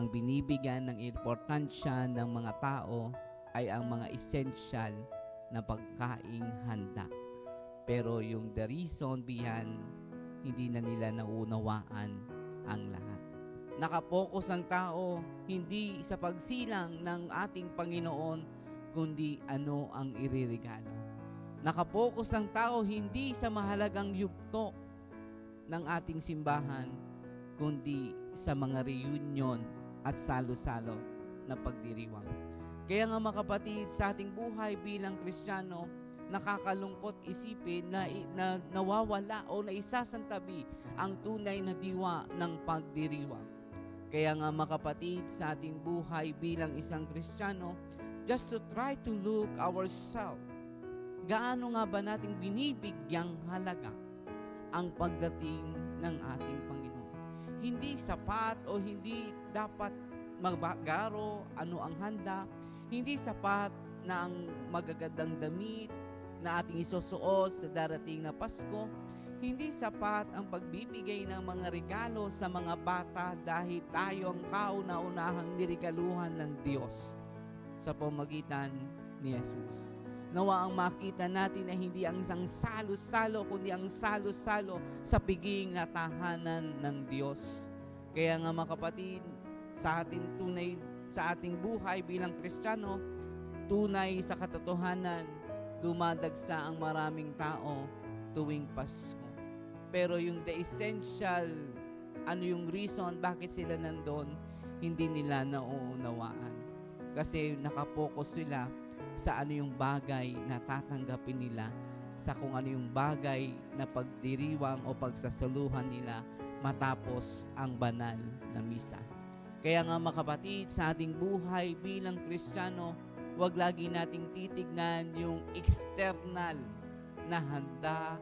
ang binibigyan ng importansya ng mga tao ay ang mga essential na pagkaing handa. Pero yung the reason behind, hindi na nila naunawaan ang lahat. Nakapokus ang tao hindi sa pagsilang ng ating Panginoon, kundi ano ang iririgalo. Nakapokus ang tao hindi sa mahalagang yugto ng ating simbahan, kundi sa mga reunion at salo-salo na pagdiriwang. Kaya nga mga kapatid, sa ating buhay bilang Kristiyano, nakakalungkot isipin na, na nawawala o naisasantabi ang tunay na diwa ng pagdiriwang. Kaya nga mga kapatid, sa ating buhay bilang isang Kristiyano, just to try to look ourselves, gaano nga ba nating binibigyang halaga ang pagdating ng ating? Hindi sapat o hindi dapat magbagaro ano ang handa, hindi sapat na ang magagandang damit na ating isusuot sa darating na Pasko, hindi sapat ang pagbibigay ng mga regalo sa mga bata dahil tayo ang kauna-unahang niregaluhan ng Diyos sa pamagitan ni Jesus. Nawa ang makita natin na hindi ang isang salo-salo, kundi ang salo-salo sa piging na tahanan ng Diyos. Kaya nga mga kapatid, sa ating tunay, sa ating buhay bilang Kristiyano, tunay sa katotohanan, dumadagsa ang maraming tao tuwing Pasko. Pero yung the essential, ano yung reason bakit sila nandun, hindi nila nauunawaan. Kasi nakapokus sila sa ano yung bagay na tatanggapin nila sa kung ano yung bagay na pagdiriwang o pagsasaluhan nila matapos ang banal na misa. Kaya nga mga kapatid, sa ating buhay bilang Kristiyano, huwag lagi nating titignan yung external na handa,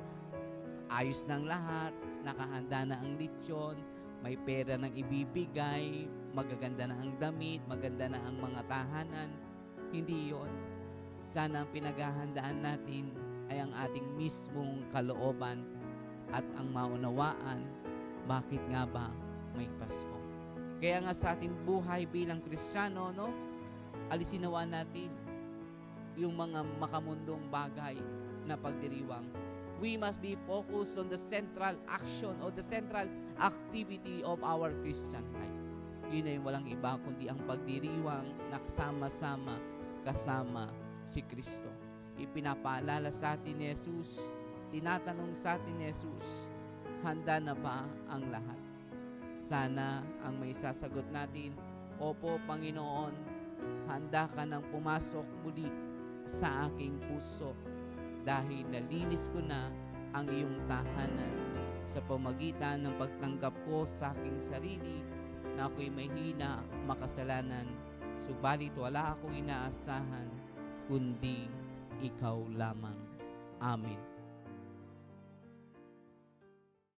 ayos ng lahat, nakahanda na ang litsyon, may pera nang ibibigay, magaganda na ang damit, maganda na ang mga tahanan. Hindi yon. Sana ang pinaghahandaan natin ay ang ating mismong kalooban at ang maunawaan bakit nga ba may Pasko. Kaya nga sa ating buhay bilang Kristiyano, no, alisinawa natin yung mga makamundong bagay na pagdiriwang. We must be focused on the central action or the central activity of our Christian life. Yun ay walang iba kundi ang pagdiriwang na kasama-sama kasama si Kristo. Ipinapaalala sa atin ni Jesus, tinatanong sa atin ni Jesus, handa na ba ang lahat? Sana ang may sasagot natin, Opo, Panginoon, handa ka nang pumasok muli sa aking puso dahil nalinis ko na ang iyong tahanan sa pamagitan ng pagtanggap ko sa aking sarili na ako'y mahina, makasalanan, subalit wala akong inaasahan kundi ikaw lamang. Amen.